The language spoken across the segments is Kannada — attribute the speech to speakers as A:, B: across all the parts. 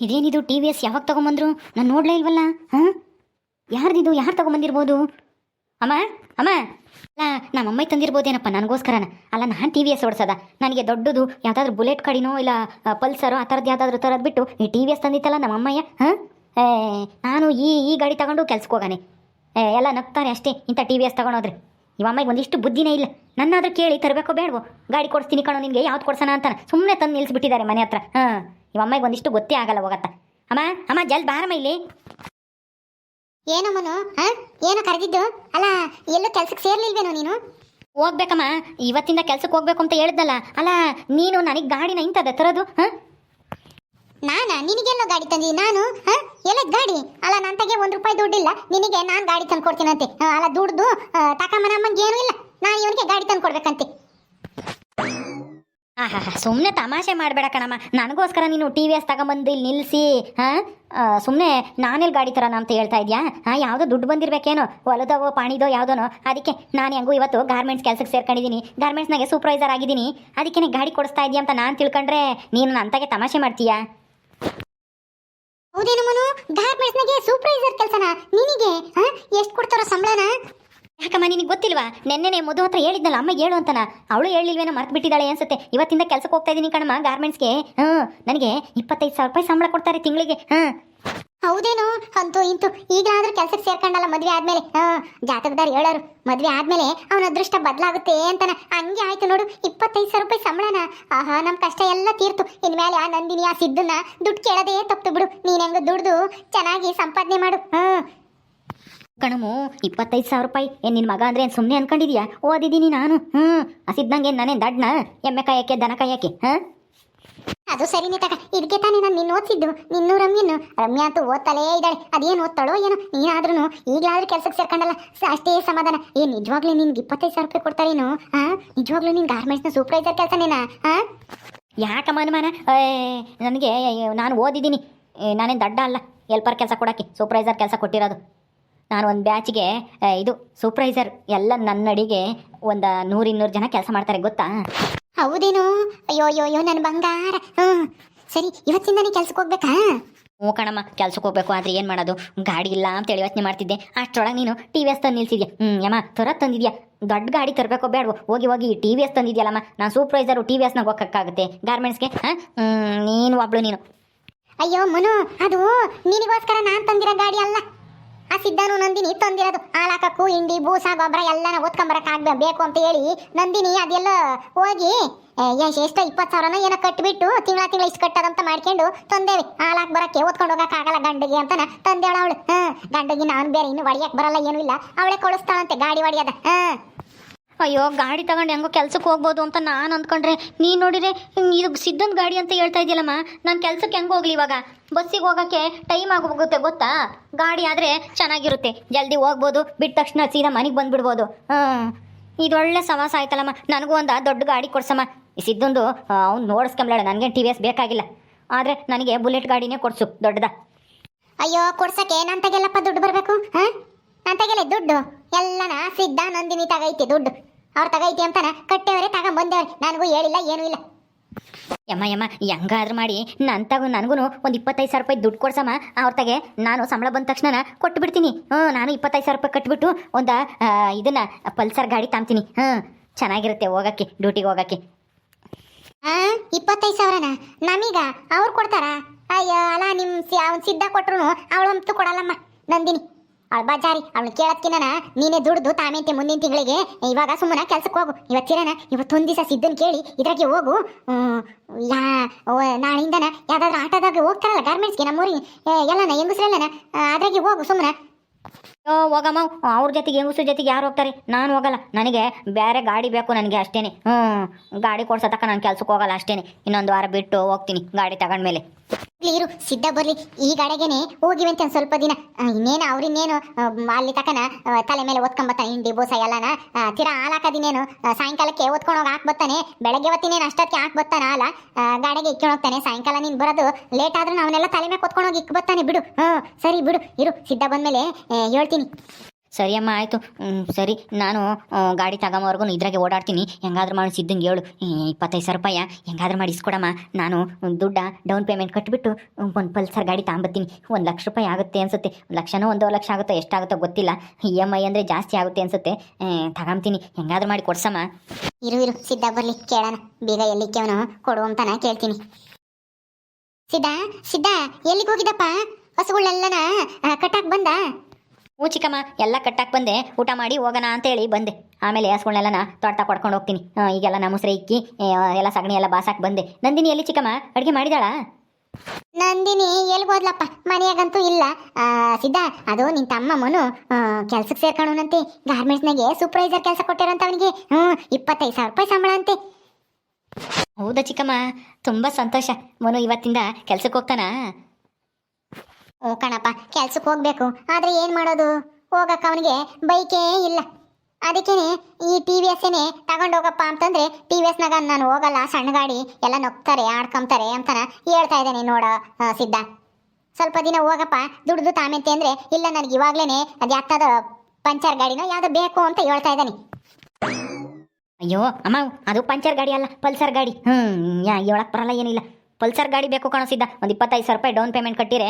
A: ಇದೇನಿದು ಟಿ ವಿ ಎಸ್ ಯಾವಾಗ ತಗೊಂಬಂದ್ರು? ನಾನು ನೋಡ್ಲೇ ಇಲ್ವಲ್ಲ? ಹಾಂ? ಯಾರ್ದಿದು? ಯಾರು ತಗೊಂಬಂದಿರ್ಬೋದು? ಅಮ್ಮ? ಅಮ್ಮ? ಅಲ್ಲ ನಮ್ಮ ಅಮ್ಮ ತಂದಿರ್ಬೋದೇನಪ್ಪ ನನಗೋಸ್ಕರನ? ಅಲ್ಲ, ನಾನು ಟಿ ವಿ ಎಸ್ ಓಡಿಸೋದ. ನನಗೆ ದೊಡ್ಡದು ಯಾವುದಾದ್ರು ಬುಲೆಟ್ ಕಡಿನೋ ಇಲ್ಲ ಪಲ್ಸರೋ ಆ ಥರದ್ದು ಯಾವುದಾದ್ರೂ ಥರದ್ದು ಬಿಟ್ಟು ಈ ಟಿ ವಿ ಎಸ್ ತಂದಿತ್ತಲ್ಲ ನಮ್ಮ ಅಮ್ಮಯ್ಯ ಹಾಂ? ಏ, ನಾನು ಈ ಈ ಗಾಡಿ ತಗೊಂಡು ಕೆಲ್ಸಕ್ಕೆ ಹೋಗಾನೆ. ಏ, ಎಲ್ಲ ನಗ್ತಾರೆ ಅಷ್ಟೇ ಇಂಥ ಟಿ ವಿ ಎಸ್ ತಗೊಂಡೋದ್ರೆ. ನಿಮ್ಮ ಅಮ್ಮಗೆ ಒಂದಿಷ್ಟು ಬುದ್ಧಿನೇ ಇಲ್ಲ. ನನ್ನಾದ್ರೂ ಕೇಳಿ ತರಬೇಕೋ ಬೇಡವೋ? ಗಾಡಿ ಕೊಡಿಸ್ತೀನಿ ಕಣೋ, ನಿನಗೆ ಯಾವ್ದು ಕೊಡ್ಸೋಣ ಅಂತಾನೆ. ಸುಮ್ಮನೆ ತಂದು ನಿಲ್ಲಿಸ್ಬಿಟ್ಟಿದ್ದಾರೆ ಮನೆ ಹತ್ರ. ಹಾಂ. ಇವ ಅಮ್ಮಗೆ ಒಂದಿಷ್ಟು ಗೊತ್ತೇ ಆಗಲ್ಲ ಹೋಗತ್ತ. ಅಮ್ಮ ಅಮ್ಮ ಜಲ್ ಬಾರಮ್ಮ ಇಲ್ಲಿ.
B: ಏನಮ್ಮನು ಮನು ಹಾ? ಏನೋ ಕರೆದಿದ್ದು? ಅಲ್ಲ ಎಲ್ಲೂ ಕೆಲ್ಸಕ್ಕೆ ಸೇರ್ಲಿಲ್ವೇನೋ ನೀನು?
A: ಹೋಗ್ಬೇಕಮ್ಮ ಇವತ್ತಿಂದ ಕೆಲ್ಸಕ್ಕೆ ಹೋಗ್ಬೇಕು ಅಂತ ಹೇಳ್ದಲ್ಲ. ಅಲ್ಲ ನೀನು ನನಗೆ ಗಾಡಿನ ಇಂಥದ್ದೆ ತರೋದು ಹಾಂ?
B: ನಾನಾ? ನಿನಗೆಲ್ಲೋ ಗಾಡಿ ತಂದಿ? ನಾನು? ಹಾ? ಎಲ್ಲ ಗಾಡಿ? ಅಲ್ಲ ನನ್ನ ತಗೆ ಒಂದು ರೂಪಾಯಿ ದುಡ್ಡಿಲ್ಲ. ನಿನಗೆ ನಾನು ಗಾಡಿ ತಂದು ಕೊಡ್ತೀನಂತೆ ಅಲ್ಲ ದುಡ್ದು ತಕಮ್ಮನ ಅಮ್ಮಂಗೆ ಏನೂ ಇಲ್ಲ. ನಾನು ಇವನಿಗೆ ಗಾಡಿ ತಂದು ಕೊಡ್ಬೇಕಂತೆ
A: ಆಹಾ ಸುಮ್ಮನೆ ತಮಾಷೆ ಮಾಡಬೇಡ ಕಣಮ್ಮ. ನನಗೋಸ್ಕರ ನೀನು ಟಿ ವಿ ಎಸ್ ತಗೊಂಬಂದು ಇಲ್ಲಿ ನಿಲ್ಲಿಸಿ ಹಾಂ ಸುಮ್ಮನೆ ನಾನೆಲ್ಲಿ ಗಾಡಿ ತರೋಣ ಅಂತ ಹೇಳ್ತಾ ಇದೆಯಾ? ಹಾಂ ಯಾವುದೋ ದುಡ್ಡು ಬಂದಿರಬೇಕೇನೋ ಹೊಲದವೋ ಪಾಣಿದೋ, ಯಾವುದೋನೋ. ಅದಕ್ಕೆ ನಾನು ಹೆಂಗೂ ಇವತ್ತು ಗಾರ್ಮೆಂಟ್ಸ್ ಕೆಲಸಕ್ಕೆ ಸೇರ್ಕೊಂಡಿದ್ದೀನಿ ಗಾರ್ಮೆಂಟ್ಸ್ನಾಗೆ ಸೂಪರ್ವೈಸರ್ ಆಗಿದ್ದೀನಿ ಅದಕ್ಕೆ ಗಾಡಿ ಕೊಡಿಸ್ತಾ ಇದೆಯಾ ಅಂತ ನಾನು ತಿಳ್ಕೊಂಡ್ರೆ ನೀನು ನಂತಾಗೆ ತಮಾಷೆ ಮಾಡ್ತೀಯಾ?
B: ಹೌದೇನು ಗಾರ್ಮೆಂಟ್ಸ್ನಾಗೆ ಸೂಪರ್ವೈಸರ್ ಕೆಲಸನ? ನಿನಗೆ ಎಷ್ಟು ಕೊಡ್ತಾರೋ ಸಂಬಳನ?
A: ಯಾಕಮ್ಮ, ನಿನಗೆ ಗೊತ್ತಿಲ್ವಾ? ನೆನ್ನೆನೆ ಮಧು ಹತ್ರ ಹೇಳಿದ್ನಲ್ಲ, ಅಮ್ಮ ಹೇಳು ಅಂತನ. ಅವಳು ಹೇಳಿಲ್ವೇನೋ ಮರ್ತು ಬಿಟ್ಟಿದ್ದಾಳೆ ಅನ್ಸುತ್ತೆ. ಇವತ್ತಿಂದ ಕೆಲಸಕ್ಕೆ ಹೋಗ್ತಾ ಇದ್ದೀನಿ ಕಣಮ್ಮ, ಗಾರ್ಮೆಂಟ್ಸ್ಗೆ. ಹ್ಞೂ ನನಗೆ ಇಪ್ಪತ್ತೈದು ಸಾವಿರ ರೂಪಾಯಿ ಸಂಬಳ ಕೊಡ್ತಾರೆ ತಿಂಗಳಿಗೆ. ಹಾಂ.
B: ಹೌದೇನು? ಅಂತೂ ಇಂತು, ಈಗಲಾದ್ರೂ ಕೆಲ್ಸಕ್ಕೆ ಸೇರ್ಕೊಂಡಲ್ಲ ಮದ್ವೆ ಆದ್ಮೇಲೆ. ಹಾ, ಜಾತಕದಾರ್ ಹೇಳೋರು, ಮದ್ವೆ ಆದ್ಮೇಲೆ ಅವನ ಅದೃಷ್ಟ ಬದಲಾಗುತ್ತೆ ಅಂತಾನ. ಹಂಗೆ ಆಯ್ತು ನೋಡು, ಇಪ್ಪತ್ತೈದು ಸಾವಿರ ರೂಪಾಯಿ ಸಂಬಳನ. ಆಹಾ, ನಮ್ ಕಷ್ಟ ಎಲ್ಲ ತೀರ್ತು. ಇನ್ಮೇಲೆ ಆ ನಂದಿನಿ, ಆ ಸಿದ್ದನ್ನ ದುಡ್ಡು ಕೇಳೋದೇ ತಪ್ಪು ಬಿಡು. ನೀನ್ ಹೆಂಗ ದುಡ್ದು ಚೆನ್ನಾಗಿ ಸಂಪಾದನೆ ಮಾಡು. ಹಾ
A: ಕಣಮು ಇಪ್ಪತ್ತೈದು ಸಾವಿರ ರೂಪಾಯಿ. ಏನ್ ನಿನ್ನ ಮಗ ಅಂದ್ರೆ ಏನು ಸುಮ್ಮನೆ ಅನ್ಕೊಂಡಿದ್ಯಾ? ಓದಿದೀನಿ ನಾನು. ಹ್ಮ್. ಹಸಿದ್ನಂಗೆ ನಾನೇನು ದಡ್ನ? ಎಮ್ಮೆ ಕಾಯಕ್ಕೆ ದನ ಕಾಯಕ್ಕೆ ಹಾಂ?
B: ಅದು ಸರಿನೇ ತಗ ಇದಕ್ಕೆ ತಾನೇ ನಾನು ನಿನ್ನ ಓದಿಸಿದ್ದು. ನಿನ್ನೂ ರಮ್ಯನು. ರಮ್ಯಾ ಅಂತೂ ಓದ್ತಲೇ ಇದ್ದಾಳೆ. ಅದೇನು ಓದ್ತಾಳೋ ಏನೋ? ನೀನಾದ್ರೂ ಈಗಲಾದ್ರೂ ಕೆಲಸಕ್ಕೆ ಸೇರ್ಕೊಂಡಲ್ಲ. ಸ- ಅಷ್ಟೇ ಸಮಾಧಾನ. ಏ ನಿಜವಾಗ್ಲೂ ನಿನ್ಗೆ ಇಪ್ಪತ್ತೈದು ಸಾವಿರ ರೂಪಾಯಿ ಕೊಡ್ತಾರೇನು ಹಾ? ನಿಜವಾಗ್ಲೂ ನಿನ್ ಗಾರ್ಮೆಂಟ್ಸ್ನ ಸೂಪರ್ವೈಸರ್ ಕೆಲಸನೇನಾ ಹಾ?
A: ಯಾಕಮ್ಮ ಅನುಮಾನ? ನನಗೆ ನಾನು ಓದಿದ್ದೀನಿ. ನಾನೇನು ದಡ್ಡ ಅಲ್ಲ. ಎಲ್ಪರ್ ಕೆಲಸ ಕೊಡೋಕ್ಕೆ. ಸೂಪರ್ವೈಸರ್ ಕೆಲಸ ಕೊಟ್ಟಿರೋದು. ನಾನು ಒಂದು ಬ್ಯಾಚ್ಗೆ ಇದು ಸೂಪರ್ವೈಸರ್ ಎಲ್ಲ ನನ್ನ ಅಡಿಗೆ ಒಂದು ನೂರು ಇನ್ನೂರು ಜನ ಕೆಲಸ ಮಾಡ್ತಾರೆ ಗೊತ್ತಾ?
B: ಹೌದೇನು? ಅಯ್ಯೋ ಅಯ್ಯೋ ಅಯ್ಯೋ ನನ್ನ ಬಂಗಾರ. ಹ್ಮ್. ಸರಿ ಇವತ್ತಿಂದಾನೇ ಕೆಲ್ಸಕ್ಕೆ ಹೋಗ್ಬೇಕಾ?
A: ಹ್ಞೂ ಕಣಮ್ಮ ಕೆಲ್ಸಕ್ಕೆ ಹೋಗ್ಬೇಕು ಆದರೆ ಏನು ಮಾಡೋದು? ಗಾಡಿ ಇಲ್ಲ ಅಂತೇಳಿ ಯೋಚನೆ ಮಾಡ್ತಿದ್ದೆ. ಅಷ್ಟರೊಳಗೆ ನೀನು ಟಿ ವಿ ಎಸ್ ತಂದು ನಿಲ್ಸಿದ್ಯಾ ಹ್ಞೂ ಯಮ್ಮ ತರ ತಂದಿದ್ಯಾ? ದೊಡ್ಡ ಗಾಡಿ ತರಬೇಕೋ ಬೇಡವೋ ಹೋಗಿ ಹೋಗಿ ಟಿ ವಿ ಎಸ್ ತಂದಿದ್ಯಲ್ಲಮ್ಮ? ನಾನು ಸೂಪರ್ವೈಸರು ಟಿ ವಿ ಎಸ್ನಾಗ ಹೋಗೋಕ್ಕಾಗುತ್ತೆ. ಗಾರ್ಮೆಂಟ್ಸ್ಗೆ ಹಾಂ? ನೀನು ಒಬ್ಳು ನೀನು.
B: ಅಯ್ಯೋ ಮನು ಅದು ನಿನಗೋಸ್ಕರ ನಾನು ತಂದಿರೋ ಗಾಡಿ ಅಲ್ಲ. ಆ ಸಿದ್ಧನು ನಂದಿನಿ ತಂದಿರೋದು. ಹಾಲಾಕಕ್ಕೂ ಹಿಂಡಿ ಬೂಸ ಗೊಬ್ಬರ ಎಲ್ಲನ ಓದ್ಕೊಂಬರಕ್ ಆಗ್ಬೇ ಬೇಕು ಅಂತ ಹೇಳಿ ನಂದಿನಿ ಅದೆಲ್ಲ ಹೋಗಿ ಎಷ್ಟು ಎಷ್ಟೋ ಇಪ್ಪತ್ತು ಸಾವಿರನ ಏನೋ ಕಟ್ಬಿಟ್ಟು ತಿಂಗಳ ತಿಂಗಳ ಇಷ್ಟು ಕಟ್ಟೋದಂತ ಮಾಡ್ಕೊಂಡು ತಂದೇವಿ. ಹಾಲಾಕ್ ಬರಕ್ಕೆ ಓದ್ಕೊಂಡು ಆಗಲ್ಲ ಗಂಡಿಗೆ ಅಂತಾನ ತಂದೇಳ ಅವಳು ಹಾ ಗಂಡಿಗೆ ನಾನು ಬೇರೆ ಇನ್ನು ಹೊಡಿಯಕ್ ಬರಲ್ಲ, ಏನೂ ಇಲ್ಲ. ಅವಳೇ ಕಳಿಸ್ತಾಳಂತೆ ಗಾಡಿ ಹೊಡಿಯೋದ ಹಾ
A: ಅಯ್ಯೋ, ಗಾಡಿ ತಗೊಂಡು ಹೆಂಗೋ ಕೆಲ್ಸಕ್ಕೆ ಹೋಗ್ಬೋದು ಅಂತ ನಾನು ಅಂದ್ಕೊಂಡ್ರೆ, ನೀನು ನೋಡಿದ್ರೆ ಇದು ಸಿದ್ಧನ ಗಾಡಿ ಅಂತ ಹೇಳ್ತಾ ಇದೆಯಲ್ಲಮ್ಮ ನಾನು ಕೆಲ್ಸಕ್ಕೆ ಹೆಂಗೆ ಹೋಗ್ಲಿ ಇವಾಗ? ಬಸ್ಸಿಗೆ ಹೋಗೋಕ್ಕೆ ಟೈಮ್ ಆಗೋಗುತ್ತೆ ಗೊತ್ತಾ? ಗಾಡಿ ಆದರೆ ಚೆನ್ನಾಗಿರುತ್ತೆ. ಜಲ್ದಿ ಹೋಗ್ಬೋದು, ಬಿಟ್ಟ ತಕ್ಷಣ ಸೀದಾ ಮನೆಗೆ ಬಂದುಬಿಡ್ಬೋದು. ಹಾಂ ಇದೊಳ್ಳೆ ಸವಾಸ ಆಯ್ತಲ್ಲಮ್ಮ. ನನಗೂ ಒಂದು ದೊಡ್ಡ ಗಾಡಿ ಕೊಡ್ಸಮ್ಮ. ಈ ಸಿದ್ಧಂದು ಅವ್ನು ನೋಡಿಸ್ಕೊಂಬ್ಲಾಳ ನನಗೆ ಟಿ ವಿ ಎಸ್ ಬೇಕಾಗಿಲ್ಲ. ಆದರೆ ನನಗೆ ಬುಲೆಟ್ ಗಾಡಿನೇ ಕೊಡಿಸು, ದೊಡ್ಡದ.
B: ಅಯ್ಯೋ, ಕೊಡ್ಸಕ್ಕೆ ನಾನು ತಗೆಲ್ಲಪ್ಪ ದುಡ್ಡು ಬರಬೇಕು, ಹಾಂ? ನಾನು ತಗೆಲೆ ದುಡ್ಡು? ಎಲ್ಲನ ಸಿದ್ಧ ನಂದಿನಿ ತಗೈತಿ ದುಡ್ಡು. ಅವ್ರು ತಗೈತಿ ಅಂತಾನ ಕಟ್ಟೆವರೆ ತಗೊಂಬಂದೇವ್ರೆ ನನಗೂ ಹೇಳಿಲ್ಲ ಏನೂ ಇಲ್ಲ.
A: ಯಮ್ಮ ಯಮ್ಮ ಹೆಂಗಾದ್ರೂ ಮಾಡಿ ನನ್ನ ತಗೋ ನನಗೂ ಒಂದು ಇಪ್ಪತ್ತೈದು ಸಾವಿರ ರೂಪಾಯಿ ದುಡ್ಡು ಕೊಡ್ಸಮ್ಮ ಅವ್ರ ತಗೆ ನಾನು ಸಂಬಳ ಬಂದ ತಕ್ಷಣ ಕೊಟ್ಟು ಬಿಡ್ತೀನಿ ಹ್ಞೂ ನಾನು ಇಪ್ಪತ್ತೈದು ಸಾವಿರ ರೂಪಾಯಿ ಕಟ್ಬಿಟ್ಟು ಒಂದು ಇದನ್ನ ಪಲ್ಸರ್ ಗಾಡಿ ತಾಂತೀನಿ ಹ್ಞೂ ಚೆನ್ನಾಗಿರುತ್ತೆ ಹೋಗಕ್ಕೆ ಡ್ಯೂಟಿಗೆ ಹೋಗಕ್ಕೆ.
B: ಹಾಂ ಇಪ್ಪತ್ತೈದು ಸಾವಿರನ? ನಮೀಗ ಅವ್ರು ಕೊಡ್ತಾರಾ? ಅಯ್ಯೋ ಅಲ್ಲ ನಿಮ್ಮ ಅವ್ನ್ ಸಿದ್ಧ ಕೊಟ್ರು ಅವಳಂತೂ ಕೊಡಲ್ಲಮ್ಮ. ನಂದಿನಿ. ಅವಳು ಬಜಾರಿ ಅವಳು ಕೇಳತ್ಕಿನ ನೀನೇ ದುಡ್ದು ತಾಮೇಂತೆ ಮುಂದಿನ ತಿಂಗಳಿಗೆ ಇವಾಗ ಸುಮ್ಮನೆ ಕೆಲ್ಸಕ್ಕೆ ಹೋಗು. ಇವತ್ತಿರನ ಇವತ್ತೊಂದು ದಿವಸ ಸಿದ್ಧನ್ ಕೇಳಿ ಇದ್ರಾಗೆ ಹೋಗು. ಯಾ ನಾಳಿಂದನ ಯಾವ್ದಾದ್ರು ಆಟೋದಾಗ ಹೋಗ್ತಾರಲ್ಲ ಗಾರ್ಮೆಂಟ್ಸ್ಗೆ ನಮ್ಮೂರಿಗೆ ಎಲ್ಲನ ಹೆಂಗಸ್ರೆಲ್ಲನ ಅದ್ರಾಗೆ ಹೋಗು ಸುಮ್ಮನೆ.
A: ಓ ಹೋಗಮ್ಮ, ಅವ್ರ ಜೊತೆಗೆ ಹೆಂಗಸ್ರ ಜೊತೆಗೆ ಯಾರು ಹೋಗ್ತಾರೆ? ನಾನು ಹೋಗಲ್ಲ. ನನಗೆ ಬೇರೆ ಗಾಡಿ ಬೇಕು ನನಗೆ ಅಷ್ಟೇನೆ. ಹ್ಞೂ ಗಾಡಿ ಕೊಡ್ಸೋ ತಕ್ಕ ನಾನು ಕೆಲ್ಸಕ್ಕೆ ಹೋಗಲ್ಲ ಅಷ್ಟೇನೆ. ಇನ್ನೊಂದು ವಾರ ಬಿಟ್ಟು ಹೋಗ್ತೀನಿ ಗಾಡಿ ತಗೊಂಡ್ಮೇಲೆ.
B: ಇರು ಸಿದ್ಧ ಬರ್ಲಿ. ಈ ಗಾಡಿಗೆನೆ ಹೋಗಿವಂತೆ ಒಂದು ಸ್ವಲ್ಪ ದಿನ. ಇನ್ನೇನು ಅವ್ರಿನ್ನೇನು ಅಲ್ಲಿ ತಕನ ತಲೆ ಮೇಲೆ ಓದ್ಕೊಂಬತ್ತಾನೆ ಹಿಂಡಿ ಬೋಸ ಎಲ್ಲನ? ತೀರಾ ಹಾಲು ಹಾಕೋದಿನೇನು ಆ, ಸಾಯಂಕಾಲಕ್ಕೆ ಓದ್ಕೊಂಡು ಹೋಗಿ ಹಾಕ್ಬತ್ತಾನೆ ಬೆಳಗ್ಗೆ ಹೊತ್ತಿನೇನು ಅಷ್ಟೊತ್ತಿಗೆ ಹಾಕ್ಬತ್ತಾನ ಅಲ್ಲ ಗಾಡಿಗೆ ಹೋಗ್ತಾನೆ. ಸಾಯಂಕಾಲ ನೀನು ಬರೋದು ಲೇಟ್ ಆದ್ರೂ ಅವನ್ನೆಲ್ಲ ತಲೆ ಮೇಲೆ ಕೊತ್ಕೊಂಡು ಹೋಗಿ ಇಕ್ಬತ್ತಾನೆ ಬಿಡು. ಹ್ಞೂ ಸರಿ ಬಿಡು ಇರು. ಸಿದ್ಧ ಬಂದಮೇಲೆ ಹೇಳ್ತೀನಿ.
A: ಸರಿ ಅಮ್ಮ, ಆಯಿತು. ಸರಿ. ನಾನು ಗಾಡಿ ತಗೊಂಬವರೆಗೂ ಇದ್ರಾಗೆ ಓಡಾಡ್ತೀನಿ. ಹೆಂಗಾದ್ರೂ ಮಾಡಿ ಸಿದ್ದಂಗೆ ಹೇಳು. ಇಪ್ಪತ್ತೈದು ಸಾವಿರ ರೂಪಾಯಿ ಹೆಂಗಾದ್ರೂ ಮಾಡಿ ಇಸ್ಕೊಡಮ್ಮ ನಾನು ದುಡ್ಡ ಡೌನ್ ಪೇಮೆಂಟ್ ಕಟ್ಟಿಬಿಟ್ಟು ಒಂದು ಪಲ್ಸರ್ ಗಾಡಿ ತಗೊಂಬತ್ತೀನಿ. ಒಂದು ಲಕ್ಷ ರೂಪಾಯಿ ಆಗುತ್ತೆ ಅನ್ಸುತ್ತೆ. ಲಕ್ಷನೋ ಒಂದೂವರೆ ಲಕ್ಷ ಆಗುತ್ತೋ, ಎಷ್ಟಾಗುತ್ತೋ ಗೊತ್ತಿಲ್ಲ. ಇ ಎಂ ಐ ಅಂದರೆ ಜಾಸ್ತಿ ಆಗುತ್ತೆ ಅನ್ಸುತ್ತೆ. ತಗೊಂತೀನಿ ಹೆಂಗಾದ್ರೂ ಮಾಡಿ ಕೊಡ್ಸಮ್ಮ.
B: ಇರು ಇರು. ಸಿದ್ಧ ಬರಲಿ, ಕೇಳೋಣ. ಬೇಗ ಎಲ್ಲಿ ಕೇವನು ಕೊಡು ಅಂತಾನ ಕೇಳ್ತೀನಿ. ಸಿದ್ಧ ಸಿದ್ಧ, ಎಲ್ಲಿಗೆ ಹೋಗಿದ್ದಪ್ಪ? ಹಸುಗಳನ್ನೆಲ್ಲನ ಕಟ್ಟಾಕ್ ಬಂದ?
A: ಹ್ಞೂ ಚಿಕ್ಕಮ್ಮ ಎಲ್ಲ ಕಟ್ಟಾಕ್ ಬಂದೆ. ಊಟ ಮಾಡಿ ಹೋಗೋಣ ಅಂತೇಳಿ ಬಂದೆ. ಆಮೇಲೆ ಹಸ್ಗಳನ್ನೆಲ್ಲ ತೋಟ ಕೊಡ್ಕೊಂಡು ಹೋಗ್ತೀನಿ. ಈಗೆಲ್ಲ ನಮ್ಮ ಮುಸ್ರೆ ಇಕ್ಕಿ ಎಲ್ಲ ಸಗಣಿ ಎಲ್ಲ ಬಾಸಾಕ್ ಬಂದೆ. ನಂದಿನಿ ಎಲ್ಲಿ ಚಿಕ್ಕಮ್ಮ? ಅಡುಗೆ ಮಾಡಿದಾಳಾ?
B: ನಂದಿನಿ ಎಲ್ಲಿ ಹೋದ್ಲಪ್ಪ? ಮನೆಯಾಗಂತೂ ಇಲ್ಲ. ಸಿದ್ಧ ಅದು ನಿನ್ನ ತಮ್ಮ ಮನು ಕೆಲ್ಸಕ್ಕೆ ಸೇರ್ಕೊಳ್ಳೋನಂತೆ ಗಾರ್ಮೆಂಟ್ಸ್ನಾಗೆ ಸೂಪರ್ವೈಸರ್ ಕೆಲಸ ಕೊಟ್ಟಿರಂತ ಅವನಿಗೆ ಹ್ಞೂ ಇಪ್ಪತ್ತೈದು ಸಾವಿರ ರೂಪಾಯಿ ಸಂಬಳ ಅಂತೆ
A: ಹೌದಾ ಚಿಕ್ಕಮ್ಮ? ತುಂಬ ಸಂತೋಷ. ಮನು ಇವತ್ತಿಂದ ಕೆಲ್ಸಕ್ಕೆ ಹೋಗ್ತಾನಾ?
B: ಓ ಕಣಪ್ಪ ಕೆಲ್ಸಕ್ಕೆ ಹೋಗ್ಬೇಕು. ಆದ್ರೆ ಏನ್ ಮಾಡೋದು? ಹೋಗಕ್ಕ ಅವನಿಗೆ ಬೈಕೇ ಇಲ್ಲ. ಅದಕ್ಕೇನೆ ಈ ಟಿ ವಿ ಎಸ್ಸೇನೆ ತಗೊಂಡೋಗಪ್ಪ ಅಂತಂದ್ರೆ ಟಿ ವಿ ಎಸ್ನಾಗ ನಾನು ಹೋಗಲ್ಲ, ಸಣ್ಣ ಗಾಡಿ ಎಲ್ಲ ನೊಕ್ತಾರೆ ಆಡ್ಕೊಂತಾರೆ ಅಂತನ ಹೇಳ್ತಾ ಇದ್ದಾನೆ ನೋಡ ಸಿದ್ಧ ಸ್ವಲ್ಪ ದಿನ ಹೋಗಪ್ಪ, ದುಡ್ದು ತಾಮೆಂತೆ ಅಂದ್ರೆ, ಇಲ್ಲ ನನಗೆ ಇವಾಗ್ಲೇನೆ ಅದು ಯಾಕಾದ ಪಂಚರ್ ಗಾಡಿನೋ ಯಾವ್ದು ಬೇಕು ಅಂತ ಹೇಳ್ತಾ ಇದ್ದಾನೆ.
A: ಅಯ್ಯೋ, ಅಮ್ಮ, ಅದು ಪಂಚರ್ ಗಾಡಿ ಅಲ್ಲ, ಪಲ್ಸರ್ ಗಾಡಿ. ಹ್ಮ್, ಯಾ ಹೇಳಕ್ ಬರಲ್ಲ ಏನಿಲ್ಲ. ಪಲ್ಸರ್ ಗಾಡಿ ಬೇಕು ಕಾಣಿಸಿದ್ದ ಒಂದು ಇಪ್ಪತ್ತೈದು ಸಾವಿರ ರೂಪಾಯಿ ಡೌನ್ ಪೇಮೆಂಟ್ ಕಟ್ಟಿರೆ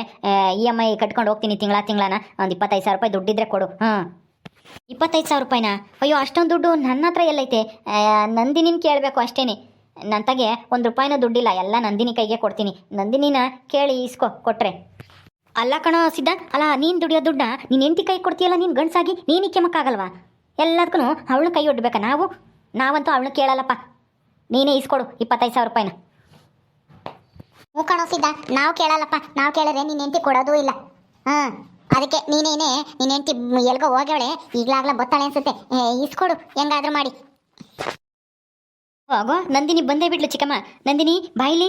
A: ಇ ಎಂ ಐ ಕಟ್ಕೊಂಡು ಹೋಗ್ತೀನಿ ತಿಂಗಳ ತಿಂಗಳನ ಒಂದು ಇಪ್ಪತ್ತೈದು ಸಾವಿರ ರೂಪಾಯಿ ದುಡ್ಡಿದ್ರೆ ಕೊಡು. ಹಾಂ. ಇಪ್ಪತ್ತೈದು ಸಾವಿರ ರೂಪಾಯಿನ? ಅಯ್ಯೋ, ಅಷ್ಟೊಂದು ದುಡ್ಡು ನನ್ನ ಹತ್ರ ಎಲ್ಲೈತೆ. ನಂದಿನಿನ ಕೇಳಬೇಕು ಅಷ್ಟೇ ನನ್ನ ತಗೆ ಒಂದು ರೂಪಾಯಿನೂ ದುಡ್ಡಿಲ್ಲ, ಎಲ್ಲ ನಂದಿನಿ ಕೈಗೆ ಕೊಡ್ತೀನಿ. ನಂದಿನಿನ ಕೇಳಿ ಇಸ್ಕೊ, ಕೊಟ್ರೆ. ಅಲ್ಲ ಕಣೋ ಸಿದ್ಧ, ಅಲ್ಲ, ನೀನು ದುಡಿಯೋ ದುಡ್ಡ? ನೀನು ಎಂತಿ ಕೈ ಕೊಡ್ತೀಯಲ್ಲ ನೀನು ಗಂಡಸಾಗಿ? ನೀನು ಕೆಮ್ಮಕ್ಕಾಗಲ್ವಾ ಎಲ್ಲದಕ್ಕೂ ಅವಳನ್ನ ಕೈ ಒಡ್ಬೇಕಾ. ನಾವು, ನಾವಂತೂ ಅವಳನ್ನ ಕೇಳಲ್ಲಪ್ಪ. ನೀನೇ ಇಸ್ಕೊಡು ಇಪ್ಪತ್ತೈದು ಸಾವಿರ ರೂಪಾಯಿನ.
B: ಹ್ಞೂ ಕಣೋಸಿದ್ದ ನಾವು ಕೇಳಲ್ಲಪ್ಪ ನಾವು ಕೇಳಿದ್ರೆ ನಿನ್ನ ಹೆಂಡತಿ ಕೊಡೋದೂ ಇಲ್ಲ. ಹಾ ಅದಕ್ಕೆ ನೀನೇನೆ ನಿನ್ನ ಹೆಂಡತಿ ಎಲ್ಗೋ ಹೋಗ್ಯವಳೆ ಈಗಲಾಗ್ಲ ಬತ್ತಾಳೆ ಅನ್ಸುತ್ತೆ. ಇಸ್ಕೊಡು ಹೆಂಗಾದ್ರೂ ಮಾಡಿ.
A: ಹೋಗೋ ನಂದಿನಿ ಬಂದೇ ಬಿಡ್ಲು ಚಿಕ್ಕಮ್ಮ. ನಂದಿನಿ ಬಾಯಿಲಿ.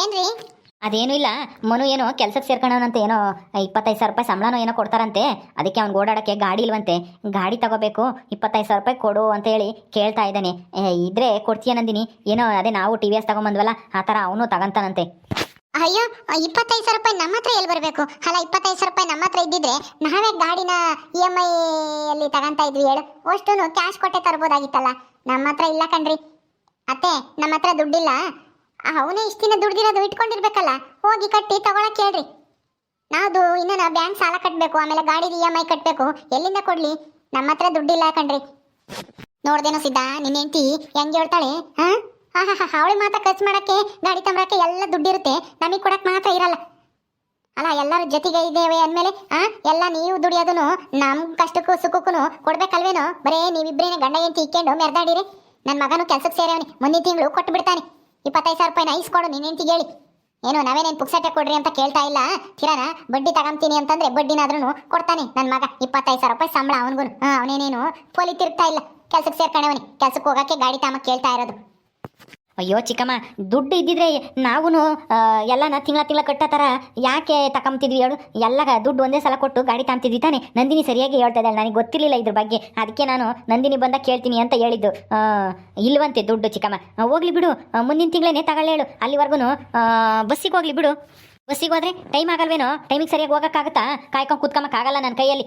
B: ಏನ್ರಿ?
A: ಅದೇನೂ ಇಲ್ಲ. ಮನು ಏನೋ ಕೆಲ್ಸಕ್ಕೆ ಸೇರ್ಕೊಳ್ಳೋಣಂತೆ ಏನೋ ಇಪ್ಪತ್ತೈದು ಸಾವಿರ ರೂಪಾಯಿ ಸಂಬಳನೋ ಏನೋ ಕೊಡ್ತಾರಂತೆ. ಅದಕ್ಕೆ ಅವ್ನು ಓಡಾಡೋಕ್ಕೆ ಗಾಡಿ ಇಲ್ವಂತೆ. ಗಾಡಿ ತಗೋಬೇಕು, ಇಪ್ಪತ್ತೈದು ಸಾವಿರ ರೂಪಾಯಿ ಕೊಡು ಅಂತ ಹೇಳಿ ಕೇಳ್ತಾ ಇದ್ದಾನೆ. ಇದ್ರೆ ಕೊಡ್ತೀಯ ನಂದಿನಿ? ಏನೋ ಅದೇ ನಾವು ಟಿ ವಿ ಎಸ್ ತಗೊಂಬಂದ್ವಲ್ಲ, ಆ ಥರ ಅವನು ತಗೊಂತಾನಂತೆ.
B: ಅಯ್ಯೋ, ಇಪ್ಪತ್ತೈದು ಸಾವಿರ ರೂಪಾಯಿ ನಮ್ಮ ಹತ್ರ ಎಲ್ಲಿ ಬರಬೇಕು? ಅಲ್ಲ, ಇಪ್ಪತ್ತೈದು ಸಾವಿರ ರೂಪಾಯಿ ನಮ್ಮ ಹತ್ರ ಇದ್ದಿದ್ರೆ ನಾವೇ ಗಾಡಿನ ಇ ಎಂ ಐ ಅಲ್ಲಿ ತಗೊಂತ ಇದ್ವಿ ಹೇಳು. ಅಷ್ಟು ಕ್ಯಾಶ್ ಕೊಟ್ಟೆ ತರ್ಬೋದಾಗಿತ್ತಲ್ಲ. ನಮ್ಮ ಹತ್ರ ಇಲ್ಲ ಕಣ್ರಿ. ಅತ್ತೆ, ನಮ್ಮ ಹತ್ರ ದುಡ್ಡಿಲ್ಲ. ಅವನೇ ಇಷ್ಟು ದಿನ ದುಡ್ದಿರೋದು ಇಟ್ಕೊಂಡಿರ್ಬೇಕಲ್ಲ, ಹೋಗಿ ಕಟ್ಟಿ ತಗೊಳಕ್ ಹೇಳ್ರಿ. ನಾವು ಇನ್ನ ಬ್ಯಾಂಕ್ ಸಾಲ ಕಟ್ಟಬೇಕು ಆಮೇಲೆ ಗಾಡಿ ಇ ಎಂ ಐ ಕಟ್ಟಬೇಕು ಎಲ್ಲಿಂದ ಕೊಡ್ಲಿ? ನಮ್ಮ ಹತ್ರ ದುಡ್ಡಿಲ್ಲ ಕಣ್ರಿ. ನೋಡ್ದೇನೋ ಸಿದ್ಧ ನಿನ್ನ ಹೆಂಡತಿ ಹೆಂಗ್ ಹೇಳ್ತಾಳೆ, ಹಾ? ಅವಳಿ ಮಾತ್ರ ಖರ್ಚು ಮಾಡಕ್ಕೆ, ಗಾಡಿ ತಂಬರಕ್ಕೆ ಎಲ್ಲ ದುಡ್ಡಿರುತ್ತೆ, ನಮಗೆ ಕೊಡಕ್ಕೆ ಮಾತ್ರ ಇರಲ್ಲ. ಅಲ್ಲ, ಎಲ್ಲರ ಜೊತೆಗೆ ಇದ್ದೇವೆ ಅಂದಮೇಲೆ, ಆ, ಎಲ್ಲ ನೀವು ದುಡಿಯೋದನ್ನು ನಮ್ ಕಷ್ಟಕ್ಕೂ ಸುಖಕ್ಕೂ ಕೊಡ್ಬೇಕಲ್ವೇನೋ? ಬರೇ ನೀವಿಬ್ಬರೇನೆ ಗಂಡ ಹೆಂಡತಿ ಇಕ್ಕೊಂಡು ಮೆರೆದಾಡಿರಿ. ನನ್ನ ಮಗನು ಕೆಲಸಕ್ಕೆ ಸೇರವನಿ ಮುಂದಿನ ತಿಂಗಳು ಕೊಟ್ಟು ಬಿಡ್ತಾನೆ ಇಪ್ಪತ್ತೈದು ಸಾವಿರ ರೂಪಾಯಿನ ಇಸ್ಕೊಡು ನಿನ್ನ ಹೆಂಡತಿಗೆ ಹೇಳಿ. ಏನು ನಾವೇನೇನು ಪುಕ್ಸಟ್ಟೆ ಕೊಡ್ರಿ ಅಂತ ಕೇಳ್ತಾ ಇಲ್ಲ? ತಿರಾನ ಬಡ್ಡಿ ತಗೊಂತೀನಿ ಅಂತಂದ್ರೆ ಬಡ್ಡಿನಾದ್ರೂ ಕೊಡ್ತಾನೆ ನನ್ನ ಮಗ. ಇಪ್ಪತ್ತೈದು ಸಾವಿರ ರೂಪಾಯಿ ಸಂಬಳ ಅವನಿಗೂ ಹಾಂ, ಅವನೇನೇನು ಪೋಲಿ ತಿರುಗ್ತಾ ಇಲ್ಲ. ಕೆಲಸಕ್ಕೆ ಸೇರ್ಕೊಂಡವನಿ ಕೆಲಸಕ್ಕೆ ಹೋಗಕ್ಕೆ ಗಾಡಿ ತಾಮ ಕೇಳ್ತಾ ಇರೋದು.
A: ಅಯ್ಯೋ ಚಿಕ್ಕಮ್ಮ, ದುಡ್ಡು ಇದ್ದಿದ್ರೆ ನಾವು ಎಲ್ಲನ ತಿಂಗಳ ತಿಂಗಳ ಕಟ್ಟೋ ಥರ ಯಾಕೆ ತಗೊಂತಿದ್ವಿ ಹೇಳು? ಎಲ್ಲ ದುಡ್ಡು ಒಂದೇ ಸಲ ಕೊಟ್ಟು ಗಾಡಿ ತಾಂತಿದ್ವಿ ತಾನೆ. ನಂದಿನಿ ಸರಿಯಾಗಿ ಹೇಳ್ತಾ ಇದ್ದಾಳೆ. ನನಗೆ ಗೊತ್ತಿರಲಿಲ್ಲ ಇದ್ರ ಬಗ್ಗೆ. ಅದಕ್ಕೆ ನಾನು ನಂದಿನಿ ಬಂದ ಕೇಳ್ತೀನಿ ಅಂತ ಹೇಳಿದ್ದು. ಇಲ್ವಂತೆ ದುಡ್ಡು ಚಿಕ್ಕಮ್ಮ. ಹೋಗ್ಲಿ ಬಿಡು. ಮುಂದಿನ ತಿಂಗಳೇನೆ ತಗೊಳ್ಳಿ ಹೇಳು. ಅಲ್ಲಿವರೆಗೂ ಬಸ್ಸಿಗೆ ಹೋಗ್ಲಿ ಬಿಡು. ಬಸ್ಸಿಗೆ ಹೋದ್ರೆ ಟೈಮ್ ಆಗಲ್ವೇನೋ? ಟೈಮಿಗೆ ಸರಿಯಾಗಿ ಹೋಗೋಕ್ಕಾಗುತ್ತಾ? ಕಾಯ್ಕೊಂಡು ಕೂತ್ಕೊಂಬಕ್ಕಾಗಲ್ಲ ನನ್ನ ಕೈಯಲ್ಲಿ.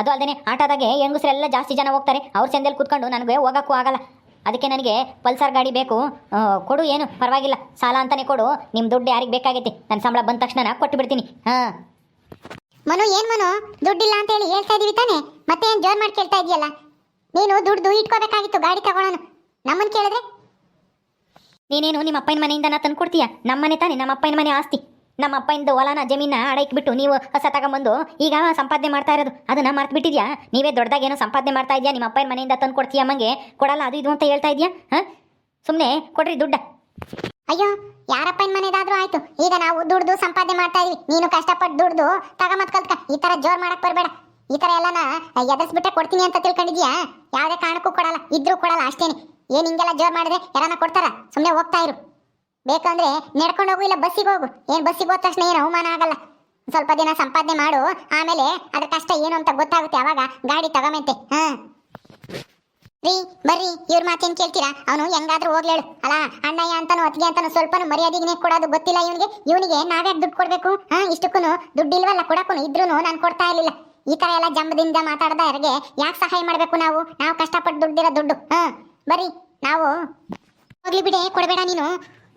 A: ಅದು ಅಲ್ಲದೆ ಆಟೋದಾಗೆ ಹೆಂಗಸರೆಲ್ಲ ಜಾಸ್ತಿ ಜನ ಹೋಗ್ತಾರೆ. ಅವ್ರ ಚಂದಲ್ಲಿ ಕೂತ್ಕೊಂಡು ನನಗೆ ಹೋಗೋಕ್ಕೂ ಆಗಲ್ಲ. ಅದಕ್ಕೆ ನನಗೆ ಪಲ್ಸರ್ ಗಾಡಿ ಬೇಕು. ಕೊಡು ಏನು? ಪರವಾಗಿಲ್ಲ. ಸಾಲ ಅಂತಾನೆ ಕೊಡು. ನಿಮ್ಮ ದುಡ್ಡು ಯಾರಿಗೆ ಬೇಕಾಗೈತಿ? ನನ್ನ ಸಂಬಳ ಬಂದ ತಕ್ಷಣ ನಾ ಕೊಟ್ಟು ಬಿಡ್ತೀನಿ. ಹಾಂ.
B: ಮನು ಏನ್ ಮನು? ದುಡ್ಡಿಲ್ಲ ಅಂತ ಹೇಳಿ ಹೇಳ್ತಾ ಇದೀವಿ ತಾನೆ. ಮತ್ತೆ ಏನ್ ಜೋರ್ ಮಾಡಿ ಕೇಳ್ತಾ ಇದೆಯಲ್ಲ? ನೀನು ದುಡ್ಡು ಇಟ್ಕೋಬೇಕಾಗಿತ್ತು ಗಾಡಿ ತಗೊಳ್ಳೋಣ ನಮ್ಮನ್ ಕೇಳಿದ್ರೆ?
A: ನೀನೇನು ನಿಮ್ಮ ಅಪ್ಪನ ಮನೆಯಿಂದ ನಾ ತಂದು ಕೊಡ್ತೀಯ ನಮ್ಮ ಮನೆ ತಾನೆ ನಮ್ಮ ಅಪ್ಪನ ಮನೆ ಆಸ್ತಿ. ನಮ್ಮ ಅಪ್ಪಯಿಂದ ಹೊಲನ ಜಮೀನ ಅಡೈಕ್ ಬಿಟ್ಟು ನೀವು ಹೊಸ ತಗೊಂಬಂದು ಈಗ ಸಂಪಾದನೆ ಮಾಡ್ತಾ ಇರೋದು. ಅದನ್ನ ಮರ್ತು ಬಿಟ್ಟಿದ್ಯಾ ನೀವೇ ದೊಡ್ಡದಾಗೇನೋ ಸಂಪಾದನೆ ಮಾಡ್ತಾ ಇದೆಯಾ? ನಿಮ್ಮ ಅಪ್ಪನ ಮನೆಯಿಂದ ತಂದು ಕೊಡ್ತೀಯ ಅಮ್ಮಂಗೆ? ಕೊಡಲ್ಲ, ಅದು ಇದು ಅಂತ ಹೇಳ್ತಾ ಇದೆಯಾ? ಹಾಂ? ಸುಮ್ಮನೆ ಕೊಡ್ರಿ ದುಡ್ಡ.
B: ಅಯ್ಯೋ ಯಾರಪ್ಪನ ಮನೆದಾದ್ರೂ ಆಯ್ತು. ಈಗ ನಾವು ದುಡ್ದು ಸಂಪಾದನೆ ಮಾಡ್ತಾ ಇದೀವಿ. ನೀನು ಕಷ್ಟಪಟ್ಟು ದುಡ್ದು ತಗೊಂಬತ್ ಕಲ್ತ್ಕ. ಈ ತರ ಜೋರ್ ಮಾಡಕ್ ಬರ್ಬೇಡ. ಈ ತರ ಎಲ್ಲನ ಎದರ್ಸ್ಬಿಟ್ಟೆ ಕೊಡ್ತೀನಿ ಅಂತ ತಿಳ್ಕೊಂಡಿದ್ಯಾ? ಯಾವ್ದೇ ಕಾರಣಕ್ಕೂ ಕೊಡಲ್ಲ. ಇದ್ರೂ ಕೊಡಲ್ಲ ಅಷ್ಟೇನೆ. ಏನ್ ಹಿಂಗೆಲ್ಲ ಜೋರ್ ಮಾಡಿದ್ರೆ ಯಾರನ್ನ ಕೊಡ್ತಾರ? ಸುಮ್ನೆ ಹೋಗ್ತಾ ಇರು. ಬೇಕಂದ್ರೆ ನಡ್ಕೊಂಡು ಹೋಗು ಇಲ್ಲ ಬಸ್ಸಿಗೆ ಹೋಗು. ಏನು ಬಸ್ಸಿಗೆ ಹೋದ ತಕ್ಷಣ ಏನು ಅವಮಾನ ಆಗಲ್ಲ. ಸ್ವಲ್ಪ ದಿನ ಸಂಪಾದನೆ ಮಾಡು, ಆಮೇಲೆ ಅದ್ರ ಕಷ್ಟ ಏನು ಅಂತ ಗೊತ್ತಾಗುತ್ತೆ ಅವಾಗ ಗಾಡಿ ತಗೊಂಬಂತೆ. ಹಾ. ರೀ, ಬರ್ರಿ, ಇವ್ರ ಮಾತೇನು ಕೇಳ್ತೀರಾ? ಅವನು ಹೆಂಗಾದ್ರೂ ಹೋಗ್ಲೇಳು. ಅಲ್ಲ ಅಣ್ಣಯ್ಯ ಅಂತಾನು ಅತ್ತಿಗೆ ಅಂತಾನು ಸ್ವಲ್ಪನು ಮರ್ಯಾದೆಗೆ ಕೊಡೋದು ಗೊತ್ತಿಲ್ಲ ಇವನಿಗೆ. ಇವನಿಗೆ ನಾವ್ಯಾಕೆ ದುಡ್ಡು ಕೊಡ್ಬೇಕು? ಹಾ ಇಷ್ಟಕ್ಕೂ ದುಡ್ಡು ಇಲ್ವಲ್ಲ ಕೊಡಕ್ಕೂ ಇದ್ರೂ ನಾನು ಕೊಡ್ತಾ ಇರಲಿಲ್ಲ. ಈ ಥರ ಎಲ್ಲ ಜಂಬದಿಂದ ಮಾತಾಡ್ದ ಯಾರಿಗೆ ಯಾಕೆ ಸಹಾಯ ಮಾಡಬೇಕು ನಾವು? ನಾವು ಕಷ್ಟಪಟ್ಟು ದುಡ್ಡಿರೋ ದುಡ್ಡು. ಹಾ, ಬರ್ರಿ. ನಾವು ಹೋಗ್ಲಿ ಬಿಡಿ, ಕೊಡಬೇಡ ನೀನು.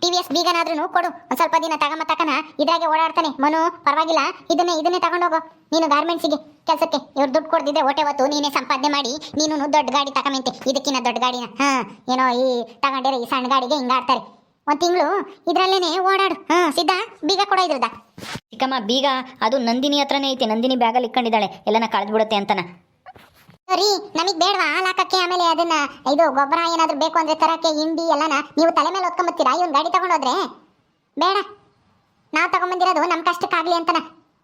B: ಟಿ ವಿ ಎಸ್ ಬೀಗನಾದ್ರೂ ಕೊಡು. ಒಂದ್ ಸ್ವಲ್ಪ ದಿನ ತಗಮ ತಕನ, ಇದ್ರಾಗೆ ಓಡಾಡ್ತಾನೆ. ಮನು, ಪರವಾಗಿಲ್ಲ. ಇದನ್ನೇ ಇದನ್ನೇ ತಗೊಂಡೋಗು ನೀನು ಗಾರ್ಮೆಂಟ್ಸಿಗೆ ಕೆಲಸಕ್ಕೆ. ಇವ್ರು ದುಡ್ಡು ಕೊಡ್ದಿದ್ರೆ ಹೊಟ್ಟೆ ಹೊತ್ತು ನೀನೇ ಸಂಪಾದನೆ ಮಾಡಿ ನೀನು ದೊಡ್ಡ ಗಾಡಿ ತಗೊಂಬಂತೆ ಇದಕ್ಕಿನ್ನ ದೊಡ್ಡ ಗಾಡಿನ. ಹಾ, ಏನೋ ಈ ತಗೊಂಡಿರೋ ಈ ಸಣ್ಣ ಗಾಡಿಗೆ ಹಿಂಗಾಡ್ತಾರೆ. ಒಂದ್ ತಿಂಗಳು ಇದ್ರಲ್ಲೇನೆ ಓಡಾಡು. ಹಾ, ಸಿದ್ಧ, ಬೀಗ ಕೊಡ ಇದ್ರದ
A: ಚಿಕ್ಕಮ್ಮ, ಬೀಗ, ಅದು ನಂದಿನಿ ಹತ್ರನೇ ಐತೆ. ನಂದಿನಿ ಬ್ಯಾಗಲ್ಲಿ ಇಟ್ಕೊಂಡಿದ್ದಾಳೆ ಎಲ್ಲನ ಕಳ್ದ್ಬಿಡುತ್ತೆ ಅಂತನ.
B: ರೀ ನಮಗ್ ಬೇಡವಾ ಹಾಲ್ ಹಾಕಕ್ಕೆ ಆಮೇಲೆ ಅದನ್ನ, ಇದು ಗೊಬ್ಬರ ಏನಾದ್ರು ಬೇಕು ಅಂದ್ರೆ ತರಕ್ಕೆ, ಹಿಂಡಿ ಎಲ್ಲನ ನೀವು ತಲೆ ಮೇಲೆ ಹೊತ್ಕೊಂಬತ್ತೀರಾ? ಇವನ್ ಗಾಡಿ ತಗೊಂಡೋದ್ರೆ? ಬೇಡ. ನಾವು ತಗೊಂಬಂದಿರೋದು ನಮ್ ಕಷ್ಟಕ್ಕಾಗ್ಲಿ ಅಂತನ.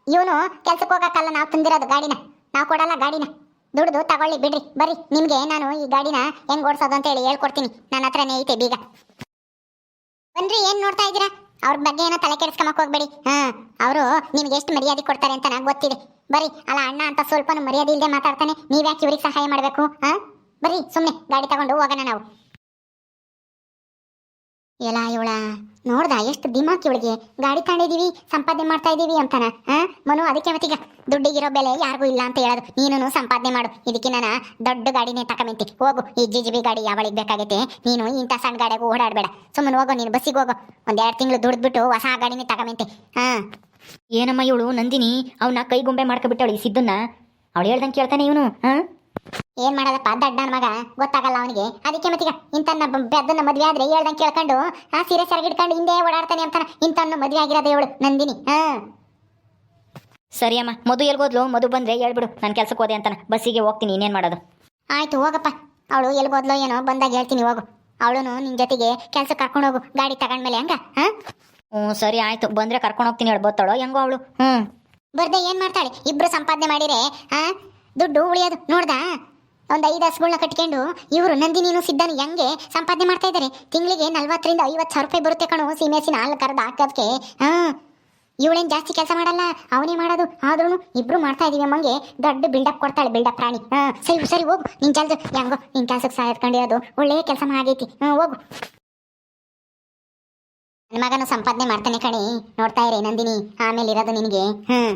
B: ಇವನು ಕೆಲ್ಸಕ್ಕೆ ಹೋಗಕ್ಕಲ್ಲ, ನಾವು ತಂದಿರೋದು ಗಾಡಿನ. ನಾವು ಕೊಡಲ್ಲ ಗಾಡಿನ. ದುಡ್ದು ತಗೊಳ್ಳಿ, ಬಿಡ್ರಿ. ಬರ್ರಿ. ನಿಮ್ಗೆ ನಾನು ಈ ಗಾಡಿನ ಹೆಂಗ್ ಓಡಿಸೋದು ಅಂತ ಹೇಳಿ ಹೇಳ್ಕೊಡ್ತೀನಿ. ನನ್ನ ಹತ್ರನೇ ಐತೆ ಬೀಗ. ಬನ್ರಿ, ಏನ್ ನೋಡ್ತಾ ಇದ್ದೀರಾ? ಅವ್ರ ಬಗ್ಗೆ ಏನೋ ತಲೆ ಕೆಡಿಸ್ಕೊಂಬಕ್ ಹೋಗ್ಬೇಡಿ. ಹಾ, ಅವರು ನಿಮ್ಗೆ ಎಷ್ಟು ಮರ್ಯಾದೆ ಕೊಡ್ತಾರೆ ಅಂತ ನಂಗೆ ಗೊತ್ತಿದೆ. ಬರೀ ಅಲ್ಲ ಅಣ್ಣ ಅಂತ ಸ್ವಲ್ಪ ಮರ್ಯಾದೆ ಇಲ್ಲದೆ ಮಾತಾಡ್ತಾನೆ ನೀವ್ಯಾಕೆ ಇವ್ರಿಗೆ ಸಹಾಯ ಮಾಡಬೇಕು? ಹಾ? ಬರ್ರಿ ಸುಮ್ಮನೆ ಗಾಡಿ ತಗೊಂಡು ಹೋಗೋಣ ನಾವು. ಎಲ್ಲ ಇವಳ? ನೋಡ್ದ, ಎಷ್ಟು ದಿಮಾಕ್ ಇವಳಿಗೆ? ಗಾಡಿ ತಾಂಡಿದೀವಿ ಸಂಪಾದನೆ ಮಾಡ್ತಾ ಇದೀವಿ ಅಂತಾನ ಮನು, ಅದಕ್ಕೆ ಮತ್ತೀಗ ದುಡ್ಡಿಗಿರೋ ಬೆಲೆ ಯಾರಿಗೂ ಇಲ್ಲ ಅಂತ ಹೇಳೋದು. ನೀನು ಸಂಪಾದನೆ ಮಾಡು. ಇದಕ್ಕೆ ನಾನು ದೊಡ್ಡ ಗಾಡಿನೇ ತಕೊಂಬಂತಿ ಹೋಗು, ಈ ಜಿ ಜಿ ಬಿ ಗಾಡಿ ಯಾವಳಿಗೆ ಬೇಕಾಗೈತೆ? ನೀನು ಇಂಥ ಸಣ್ಣ ಗಾಡಿಯಾಗೂ ಓಡಾಡಬೇಡ. ಸುಮ್ಮನೆ ಹೋಗು, ನೀನು ಬಸ್ಸಿಗೆ ಹೋಗು. ಒಂದ್ ಎರಡು ತಿಂಗಳು ದುಡ್ದುಬಿಟ್ಟು ಹೊಸ ಗಾಡಿನೇ ತಕಮಿಂತಿ. ಹಾ
A: ಏನಮ್ಮ ಇವಳು, ನಂದಿನಿ? ಅವನ್ನ ಕೈ ಗೊಂಬೆ ಮಾಡ್ಕೊಬಿಟ್ಟವಳು ಈ ಸಿದ್ದನ್ನ? ಅವಳು ಹೇಳ್ದಂಗೆ ಕೇಳ್ತಾನೆ ಇವನು ಹಾ
B: ಏನ್ ಮಾಡೋದಪ್ಪ ದಡ್ಡ ಮಗ? ಗೊತ್ತಾಗಲ್ಲ ಅವನಿಗೆ. ಅದಕ್ಕೆ ಮತ್ತೀಗ ಇಂತನ್ನ ಬೆದ್ದನ್ನ ಮದ್ವೆ ಆದ್ರೆ ಹೇಳ್ದಂಗೆ ಕೇಳ್ಕೊಂಡು ಆ ಸೀರೆ ಸರಗಿಡ್ಕೊಂಡು ಹಿಂದೆ ಓಡಾಡ್ತಾನೆ ಅಂತಾನ. ಇಂತನ್ನು ಮದ್ವೆ ಆಗಿರೋದು ಇವಳು ನಂದಿನಿ. ಹಾ.
A: ಸರಿ ಅಮ್ಮ ಮಧು ಎಲ್ಗೋದ್ಲು? ಮಧು ಬಂದ್ರೆ ಹೇಳ್ಬಿಡು ನಾನು ಕೆಲ್ಸಕ್ಕೆ ಹೋದೆ ಅಂತಾನ. ಬಸ್ಸಿಗೆ ಹೋಗ್ತೀನಿ ಇನ್ನೇನು ಮಾಡೋದು?
B: ಆಯ್ತು ಹೋಗಪ್ಪ. ಅವಳು ಎಲ್ಗೋದ್ಲೋ ಏನೋ ಬಂದಾಗ ಹೇಳ್ತೀನಿ ಹೋಗು. ಅವಳು ನಿನ್ನ ಜೊತೆಗೆ ಕೆಲ್ಸಕ್ಕೆ ಕರ್ಕೊಂಡು ಹೋಗು ಗಾಡಿ ತಗೊಂಡ್ಮೇಲೆ ಹಂಗ? ಹಾ?
A: ಹ್ಞೂ ಸರಿ ಆಯ್ತು. ಬಂದ್ರೆ ಕರ್ಕೊಂಡು ಹೋಗ್ತೀನಿ ಹೇಳಿ ಬತ್ತಾಳು? ಹೆಂಗೋ ಅವಳು? ಹ್ಞೂ
B: ಬರ್ದೆ ಏನು ಮಾಡ್ತಾಳೆ? ಇಬ್ರು ಸಂಪಾದನೆ ಮಾಡಿರೆ ಹಾ ದುಡ್ಡು ಉಳಿಯೋದು ನೋಡ್ದಾ? ಒಂದ್ ಐದು ಹಸುಗಳನ್ನ ಕಟ್ಕೊಂಡು ಇವರು ನಂದಿನಿನೂ ಸಿದ್ಧನ ಹೆಂಗೆ ಸಂಪಾದನೆ ಮಾಡ್ತಾ ಇದ್ದಾರೆ? ತಿಂಗಳಿಗೆ ನಲ್ವತ್ತರಿಂದ ಐವತ್ತು ಸಾವಿರ ರೂಪಾಯಿ ಬರುತ್ತೆ ಕಣು ಸೀಮೆಸಿನ ಹಾಲು ಕರೆದು ಹಾಕೋದಕ್ಕೆ ಹಾಂ, ಇವಳೇನು ಜಾಸ್ತಿ ಕೆಲಸ ಮಾಡಲ್ಲ? ಅವನೇ ಮಾಡೋದು. ಆದ್ರೂ ಇಬ್ರು ಮಾಡ್ತಾ ಇದೀವಿ ಅಮ್ಮಂಗೆ. ದೊಡ್ಡ ಬಿಲ್ಡಪ್ ಕೊಡ್ತಾಳೆ ಬಿಲ್ಡಪ್ ಪ್ರಾಣಿ. ಹಾಂ, ಸರಿ ಸರಿ, ಹೋಗು. ನಿನ್ ಜಲ್ದು ಹೆಂಗೋ, ನಿನ್ ಕೆಲಸಕ್ಕೆ ಅದು ಒಳ್ಳೆ ಕೆಲಸ ಆಗೈತಿ ಹ್ಞೂ ಹೋಗು. ನನ್ನ ಮಗನ ಸಂಪಾದನೆ ಮಾಡ್ತಾನೆ ಕಣಿ. ನೋಡ್ತಾ ಇರಿ ನಂದಿನಿ ಆಮೇಲೆ ಇರೋದು ನಿನಗೆ. ಹ್ಮ್